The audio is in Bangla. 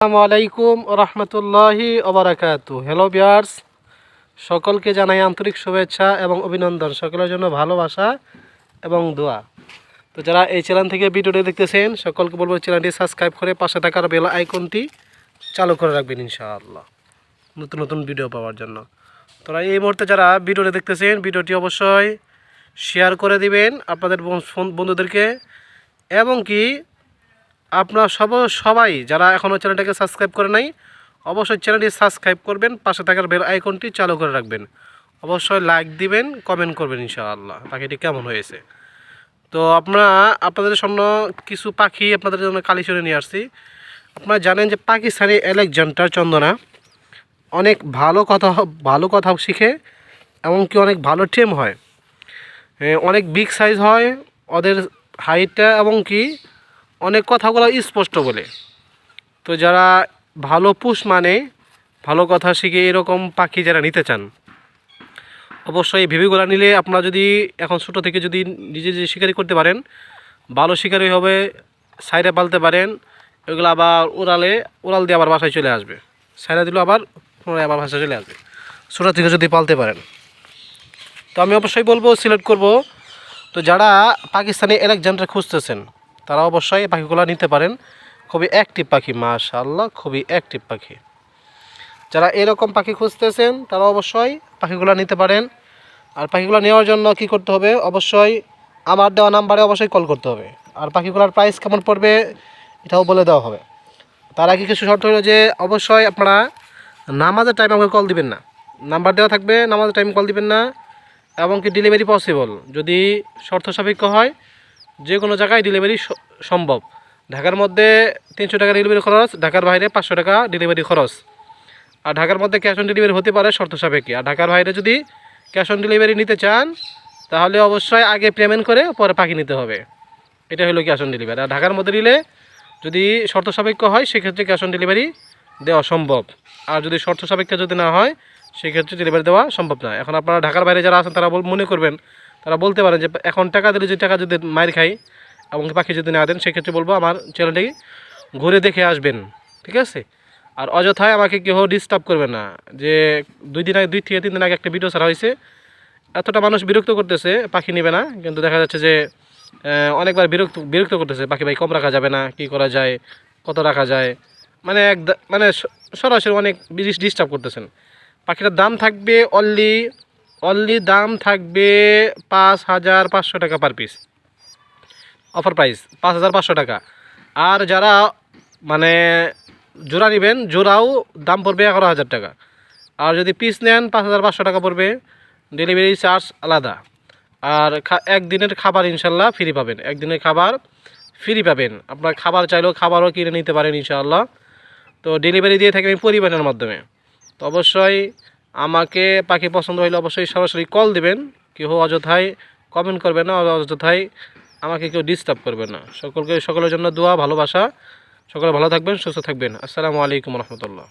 আসসালামু আলাইকুম রহমতুল্লাহি ওবরাকাতু হ্যালো বিয়ার্স সকলকে জানাই আন্তরিক শুভেচ্ছা এবং অভিনন্দন। সকলের জন্য ভালোবাসা এবং দোয়া। তো যারা এই চ্যানেল থেকে ভিডিওটি দেখতেছেন, সকলকে বলব চ্যানেলটি সাবস্ক্রাইব করে পাশে থাকার বেল আইকনটি চালু করে রাখবেন ইনশাআল্লাহ, নতুন নতুন ভিডিও পাওয়ার জন্য। তোরা এই মুহূর্তে যারা ভিডিওটি দেখতেছেন, ভিডিওটি অবশ্যই শেয়ার করে দিবেন আপনাদের বন্ধুদেরকে এবং কি আপনার সব, সবাই যারা এখনও চ্যানেলটাকে সাবস্ক্রাইব করে নাই, অবশ্যই চ্যানেলটি সাবস্ক্রাইব করবেন, পাশে থাকার বেল আইকনটি চালু করে রাখবেন। অবশ্যই লাইক দিবেন কমেন্ট করবেন ইনশাআল্লাহ পাখিটি কেমন হয়েছে। তো আপনারা আপনাদের জন্য কিছু পাখি আপনাদের জন্য কালেকশনে নিয়ে আসছি। আপনারা জানেন যে পাকিস্তানি অ্যালেকজান্ডার চন্দনা অনেক ভালো কথা ভালো কথা শিখে, এমনকি অনেক ভালো টেম হয়। অনেক বিগ সাইজ হয়, ওদের হাইটটা এবং কি অনেক কথাগুলো স্পষ্ট বলে। তো যারা ভালো পুষ মানে ভালো কথা শিখে এরকম পাখি যারা নিতে চান, অবশ্যই এই ভিভিগুলো নিলে আপনারা যদি এখন ছোটো থেকে যদি নিজে নিজে শিকারি করতে পারেন, ভালো শিকারি হবে সাইডে পালতে পারেন, এগুলো আবার উড়ালে, উড়াল দিয়ে আবার বাসায় চলে আসবে। সাইডে দিলেও আবার পুনরায় আবার বাসায় চলে আসবে। ছোটো থেকে যদি পালতে পারেন। তো আমি অবশ্যই বলব, সিলেক্ট করব। তো যারা পাকিস্তানি এলেকজান্ডার খুঁজতেছেন তারা অবশ্যই পাখিগুলো নিতে পারেন। খুবই অ্যাক্টিভ পাখি, মাশাআল্লাহ, খুবই অ্যাক্টিভ পাখি। যারা এরকম পাখি খুঁজতেছেন, তারা অবশ্যই পাখিগুলো নিতে পারেন। আর পাখিগুলো নেওয়ার জন্য কি করতে হবে? অবশ্যই আমার দেওয়া নাম্বারে অবশ্যই কল করতে হবে। আর পাখিগুলোর প্রাইস কেমন পড়বে, এটাও বলে দেওয়া হবে। তার আগে কিছু শর্ত হলো যে, অবশ্যই আপনারা নামাজের টাইমে আমাকে কল দিবেন না। নাম্বার দেওয়া থাকবে, নামাজের টাইম কল দিবেন না। এবং কি ডেলিভারি পসিবল যদি শর্ত সাপেক্ষ হয় যে কোনো জায়গায় ডেলিভারি সম্ভব। ঢাকার মধ্যে তিনশো টাকা ডেলিভারি খরচ, ঢাকার বাইরে পাঁচশো টাকা ডেলিভারি খরচ। আর ঢাকার মধ্যে ক্যাশ অন ডেলিভারি হতে পারে শর্ত সাপেক্ষে। আর ঢাকার বাইরে যদি ক্যাশ অন ডেলিভারি নিতে চান, তাহলে অবশ্যই আগে পেমেন্ট করে পরে পাখি নিতে হবে। এটা হলো ক্যাশ অন ডেলিভারি আর ঢাকার মধ্যে নিলে যদি শর্ত সাপেক্ষ হয়, সেক্ষেত্রে ক্যাশ অন ডেলিভারি দেওয়া সম্ভব। আর যদি শর্ত সাপেক্ষে যদি না হয়, সেক্ষেত্রে ডেলিভারি দেওয়া সম্ভব না। এখন আপনারা ঢাকার বাইরে যারা আছেন, তারা মনে করবেন তারা বলতে পারেন যে এখন টাকা দিলে যদি টাকা যদি মায়ের খাই এবং পাখি যদি না দেন, সেক্ষেত্রে বলব আমার চ্যানেলটি ঘুরে দেখে আসবেন। ঠিক আছে? আর অযথায় আমাকে কেউ ডিস্টার্ব করবে না যে দুই দিন আগে, দুই থেকে তিন দিন আগে একটা ভিডিও ছাড়া হয়েছে। এতটা মানুষ বিরক্ত করতেছে, পাখি নেবে না। কিন্তু দেখা যাচ্ছে যে অনেকবার বিরক্ত বিরক্ত করতেছে, পাখি ভাই, কম রাখা যাবে না, কি করা যায়, কত রাখা যায়? মানে এক মানে সরাসরি অনেক ডিস্টার্ব করতেছেন। পাখিটার দাম থাকবে অনলি অনলি দাম থাকবে পাঁচ হাজার পাঁচশো টাকা পার পিস অফার প্রাইস পাঁচ হাজার পাঁচশো টাকা। আর যারা মানে জোড়া নেবেন, জোড়াও দাম পড়বে এগারো হাজার টাকা। আর যদি পিস নেন, পাঁচ হাজার পাঁচশো টাকা পড়বে। ডেলিভারি চার্জ আলাদা। আর একদিনের খাবার ইনশাল্লাহ ফ্রি পাবেন। একদিনের খাবার ফ্রি পাবেন। আপনার খাবার চাইলেও খাবারও কিনে নিতে পারেন ইনশাআল্লাহ। তো ডেলিভারি দিয়ে থাকি আমি পরিবহনের মাধ্যমে। তো অবশ্যই আমাকে পাখি পছন্দ হইলে অবশ্যই সরাসরি কল দেবেন। কেউ অযথায় কমেন্ট করবে না অযথায় আমাকে কেউ ডিস্টার্ব করবে না। সকলকে সকলের জন্য দোয়া, ভালোবাসা। সকলে ভালো থাকবেন, সুস্থ থাকবেন। আসসালামু আলাইকুম রহমতুল্লাহ।